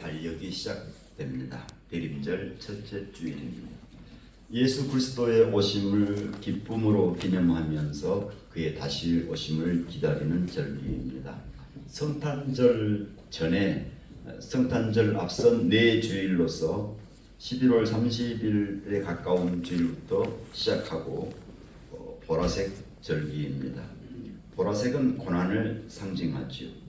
달력이 시작됩니다. 대림절 첫째 주일입니다. 예수 그리스도의 오심을 기쁨으로 기념하면서 그의 다시 오심을 기다리는 절기입니다. 성탄절 전에 성탄절 앞선 네 주일로서 11월 30일에 가까운 주일부터 시작하고 어, 보라색 절기입니다. 보라색은 고난을 상징하지요.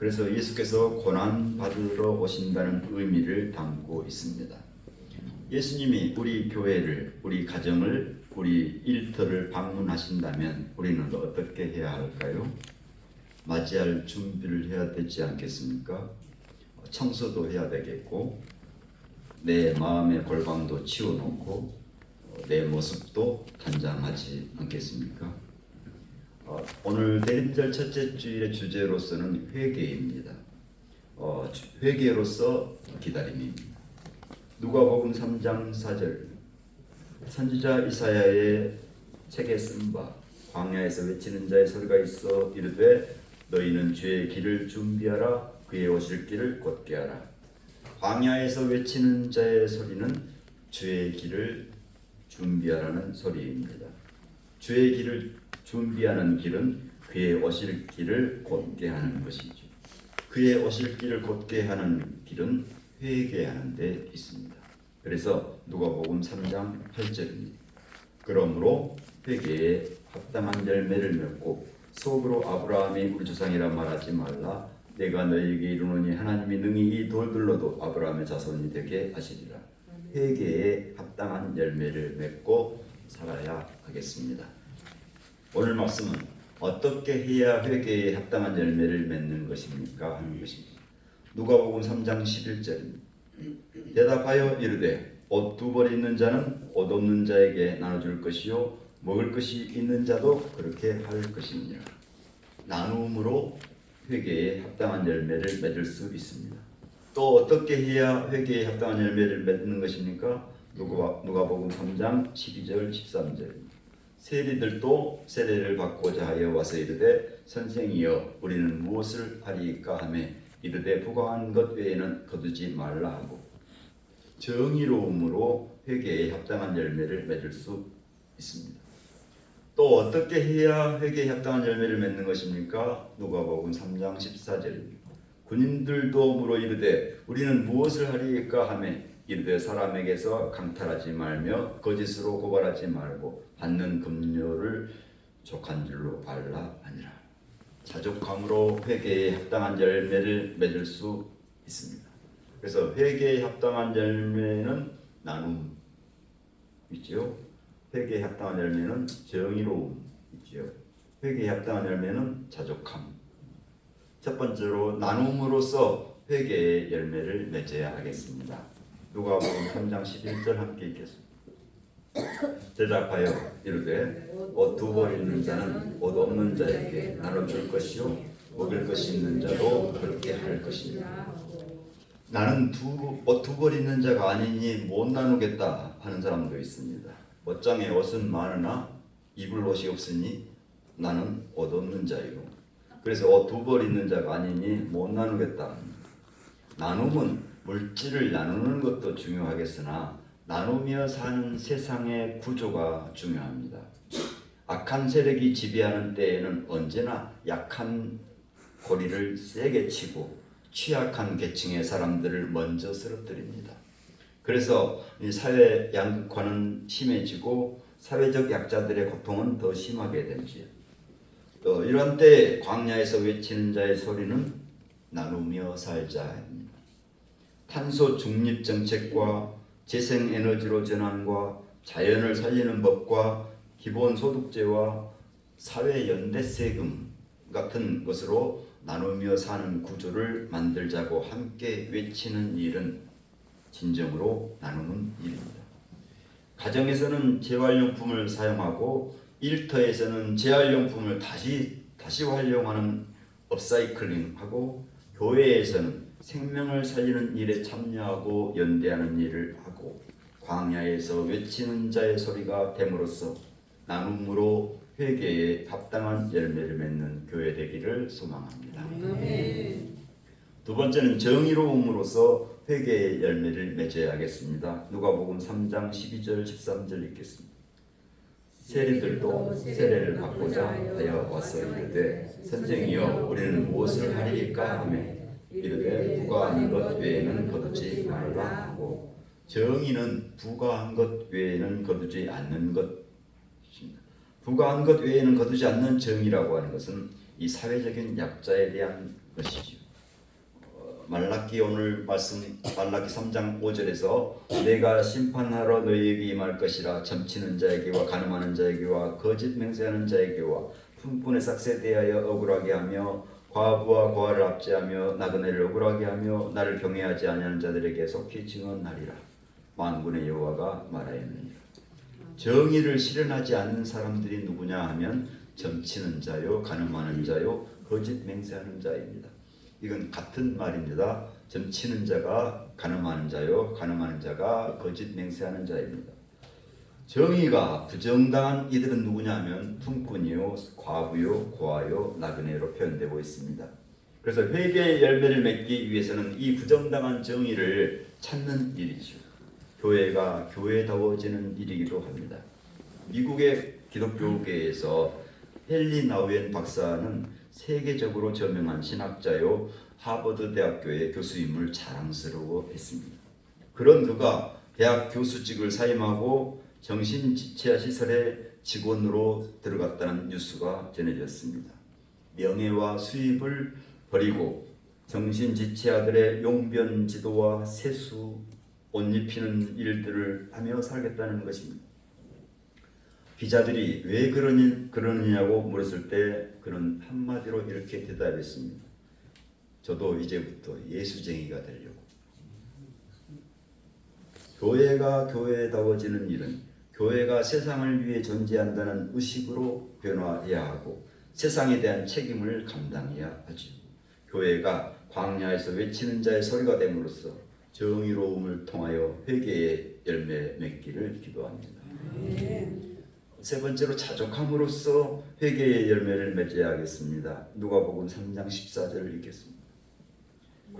그래서 예수께서 고난 받으러 오신다는 의미를 담고 있습니다. 예수님이 우리 교회를, 우리 가정을, 우리 일터를 방문하신다면 우리는 어떻게 해야 할까요? 맞이할 준비를 해야 되지 않겠습니까? 청소도 해야 되겠고, 내 마음의 골방도 치워놓고, 내 모습도 단장하지 않겠습니까? 어, 오늘 대림절 첫째 주일의 주제로서는 회개입니다. 어, 주- 회개로서 기다림입니다. 누가복음 3장 4절 선지자 이사야의 책에 쓴 바 광야에서 외치는 자의 소리가 있어 이르되 너희는 주의 길을 준비하라 그의 오실 길을 곧게 하라 광야에서 외치는 자의 소리는 주의 길을 준비하라는 소리입니다. 주의 길을 준비하는 길은 그의 오실 길을 곧게 하는 것이죠. 그의 오실 길을 곧게 하는 길은 회개하는 데 있습니다. 그래서 누가복음 3장 8절입니다. 그러므로 회개에 합당한 열매를 맺고 속으로 아브라함이 우리 조상이라 말하지 말라 내가 너희에게 이르노니 하나님이 능히 이 돌들로도 아브라함의 자손이 되게 하시리라 회개에 합당한 열매를 맺고 살아야 하겠습니다. 오늘 말씀은 어떻게 해야 회개에 합당한 열매를 맺는 것입니까 하는 것입니다. 누가복음 3장 11절입니다. 대답하여 이르되 옷 두 벌 있는 자는 옷 없는 자에게 나눠줄 것이요 먹을 것이 있는 자도 그렇게 할 것이니라. 나눔으로 회개에 합당한 열매를 맺을 수 있습니다. 또 어떻게 해야 회개에 합당한 열매를 맺는 것입니까? 누가 누가복음 3장 12절 13절입니다. 세리들도 세례를 받고자 하여 와서 이르되 선생이여 우리는 무엇을 하리까 하며 이르되 부과한 것 외에는 거두지 말라 하고 정의로움으로 회개에 합당한 열매를 맺을 수 있습니다. 또 어떻게 해야 회개에 합당한 열매를 맺는 것입니까? 누가복음 3장 14절입니다. 군인들도 물어 이르되 우리는 무엇을 하리까 하며 이르되 사람에게서 강탈하지 말며 거짓으로 고발하지 말고 받는 금료를 족한 줄로 알라 하니라. 자족함으로 회개에 합당한 열매를 맺을 수 있습니다. 그래서 회개에 합당한 열매는 나눔 있지요. 회개에 합당한 열매는 정의로움 있지요. 회개에 합당한 열매는 자족함. 첫 번째로 나눔으로써 회개의 열매를 맺어야 하겠습니다. 누가복음 3장 11절 함께 읽겠습니다. 대답하여 이르되 옷 두 벌 있는 자는 옷 없는 자에게 나눠 줄 것이요 먹을 것이 있는 자도 그렇게 할 것이니라. 나는 옷두벌 있는 자가 아니니 못 나누겠다 하는 사람도 있습니다. 옷장에 옷은 많으나 입을 옷이 없으니 나는 옷 없는 자이요. 그래서 옷두벌 있는 자가 아니니 못 나누겠다. 나눔은 물질을 나누는 것도 중요하겠으나 나누며 사는 세상의 구조가 중요합니다. 악한 세력이 지배하는 때에는 언제나 약한 고리를 세게 치고 취약한 계층의 사람들을 먼저 쓰러뜨립니다. 그래서 이 사회 양극화는 심해지고 사회적 약자들의 고통은 더 심하게 되지요. 또 이런 때 광야에서 외치는 자의 소리는 나누며 살자입니다. 탄소 중립 정책과 재생 에너지로 전환과 자연을 살리는 법과 기본 소득제와 사회 연대 세금 같은 것으로 나누며 사는 구조를 만들자고 함께 외치는 일은 진정으로 나누는 일입니다. 가정에서는 재활용품을 사용하고 일터에서는 재활용품을 다시 다시 활용하는 업사이클링하고 교회에서는 생명을 살리는 일에 참여하고 연대하는 일을 하고 광야에서 외치는 자의 소리가 됨으로써 나눔으로 회개에 합당한 열매를 맺는 교회 되기를 소망합니다. 아멘. 두 번째는 정의로움으로써 회개의 열매를 맺어야 하겠습니다. 누가복음 3장 12절 13절 읽겠습니다. 세리들도 세례를 받고자 하여 와서 이르되 선생이여 우리는 무엇을 하리이까 하며 이르되 부과한 것 외에는 거두지 말라 하고 정의는 부과한 것 외에는 거두지 않는 것입니다. 부과한 것 외에는 거두지 않는 정의라고 하는 것은 이 사회적인 약자에 대한 것이죠. 어, 말라기 오늘 말씀 말라기 3장 5절에서 내가 심판하러 너희에게 임할 것이라 점치는 자에게와 가늠하는 자에게와 거짓 맹세하는 자에게와 품꾼의 삭세 대하여 억울하게 하며 과부와 고아를 압제하며 나그네를 억울하게 하며 나를 경외하지 아니하는 자들에게 속히 증언하리라 만군의 여호와가 말하였느니라 정의를 실현하지 않는 사람들이 누구냐 하면 점치는 자요 가늠하는 자요 거짓 맹세하는 자입니다. 이건 같은 말입니다. 점치는 자가 가늠하는 자요 가늠하는 자가 거짓 맹세하는 자입니다. 정의가 부정당한 이들은 누구냐 하면 품꾼이요 과부요 고아요 나그네로 표현되고 있습니다. 그래서 회개의 열매를 맺기 위해서는 이 부정당한 정의를 찾는 일이죠. 교회가 교회다워지는 일이기도 합니다. 미국의 기독교계에서 헨리 나우엔 박사는 세계적으로 저명한 신학자요 하버드 대학교의 교수임을 자랑스러워했습니다. 그런 그가 대학 교수직을 사임하고 정신지체화 시설의 직원으로 들어갔다는 뉴스가 전해졌습니다. 명예와 수입을 버리고 정신지체아들의 용변 지도와 세수, 옷 입히는 일들을 하며 살겠다는 것입니다. 기자들이 왜 그러니, 그러느냐고 물었을 때 그는 한마디로 이렇게 대답했습니다. 저도 이제부터 예수쟁이가 되려고. 교회가 교회다워지는 일은 교회가 세상을 위해 존재한다는 의식으로 변화해야 하고 세상에 대한 책임을 감당해야 하죠. 교회가 광야에서 외치는 자의 소리가 됨으로써 정의로움을 통하여 회개의 열매 맺기를 기도합니다. 세 번째로 자족함으로써 회개의 열매를 맺어야 하겠습니다. 누가복음 3장 14절을 읽겠습니다.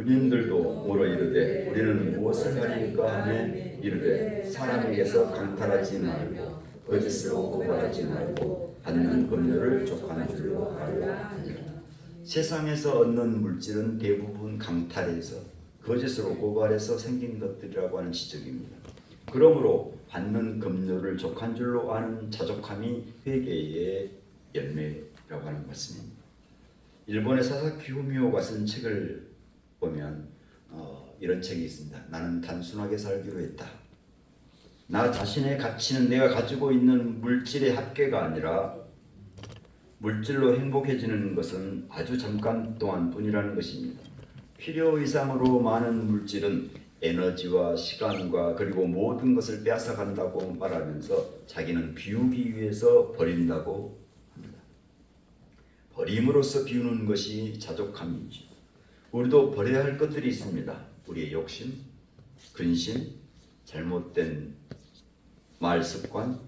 군인들도 물어 이르되 우리는 무엇을 하리까 하며 이르되 사람에게서 강탈하지 말고 거짓으로 고발하지 말고 받는 금료를 족하는 줄로 하니라. 세상에서 얻는 물질은 대부분 강탈해서 거짓으로 고발해서 생긴 것들이라고 하는 지적입니다. 그러므로 받는 금료를 족한 줄로 아는 자족함이 회개의 열매라고 하는 말씀입니다. 일본의 사사키 후미오가 쓴 책을 보면 어, 이런 책이 있습니다. 나는 단순하게 살기로 했다. 나 자신의 가치는 내가 가지고 있는 물질의 합계가 아니라 물질로 행복해지는 것은 아주 잠깐 동안 뿐이라는 것입니다. 필요 이상으로 많은 물질은 에너지와 시간과 그리고 모든 것을 빼앗아간다고 말하면서 자기는 비우기 위해서 버린다고 합니다. 버림으로써 비우는 것이 자족함이죠. 우리도 버려야 할 것들이 있습니다. 우리의 욕심, 근심, 잘못된 말 습관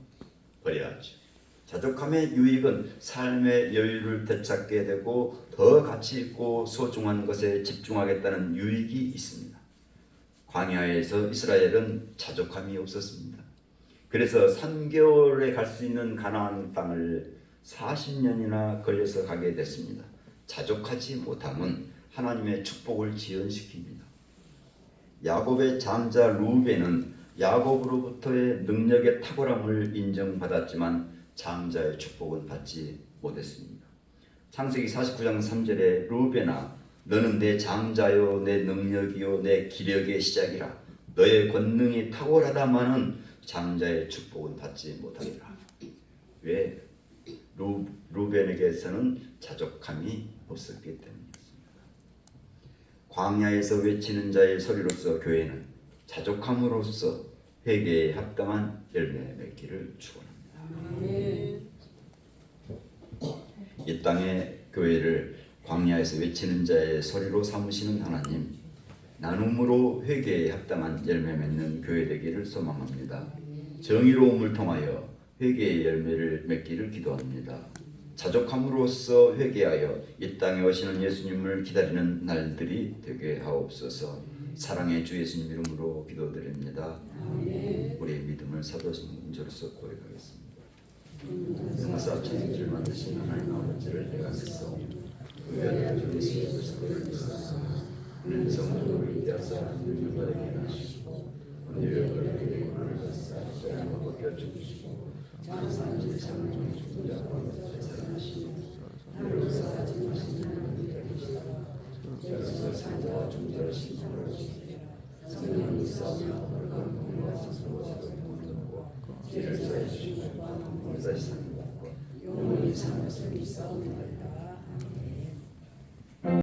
버려야죠. 자족함의 유익은 삶의 여유를 되찾게 되고 더 가치 있고 소중한 것에 집중하겠다는 유익이 있습니다. 광야에서 이스라엘은 자족함이 없었습니다. 그래서 3개월에 갈 수 있는 가나안 땅을 40년이나 걸려서 가게 됐습니다. 자족하지 못함은 하나님의 축복을 지연시킵니다. 야곱의 장자 루벤은 야곱으로부터의 능력의 탁월함을 인정받았지만 장자의 축복은 받지 못했습니다. 창세기 49장 3절에 루벤아 너는 내 장자요 내 능력이요 내 기력의 시작이라 너의 권능이 탁월하다마는 장자의 축복은 받지 못하리라. 왜? 루, 루벤에게서는 자족함이 없었기 때문입니다. 광야에서 외치는 자의 소리로서 교회는 자족함으로써 회개에 합당한 열매 맺기를 축원합니다. 이 땅의 교회를 광야에서 외치는 자의 소리로 삼으시는 하나님 나눔으로 회개에 합당한 열매 맺는 교회 되기를 소망합니다. 정의로움을 통하여 회개의 열매를 맺기를 기도합니다. 자족함으로써 회개하여 이 땅에 오시는 예수님을 기다리는 날들이 되게 하옵소서. 사랑의 주 예수님 이름으로 기도드립니다. 우리의 믿음을 사도신절서 고백하겠습니다. 영사 천지를 만드신 하나님 아버지를 내가. 그 아들 주 예수 그리스도를 믿사오. 그는 성도를 위하사 하나님을 바르게 하시고 오늘 그에게 권한을 받사 죄를 벗겨주시고 천상 제상을 죽은 자와 사랑하시고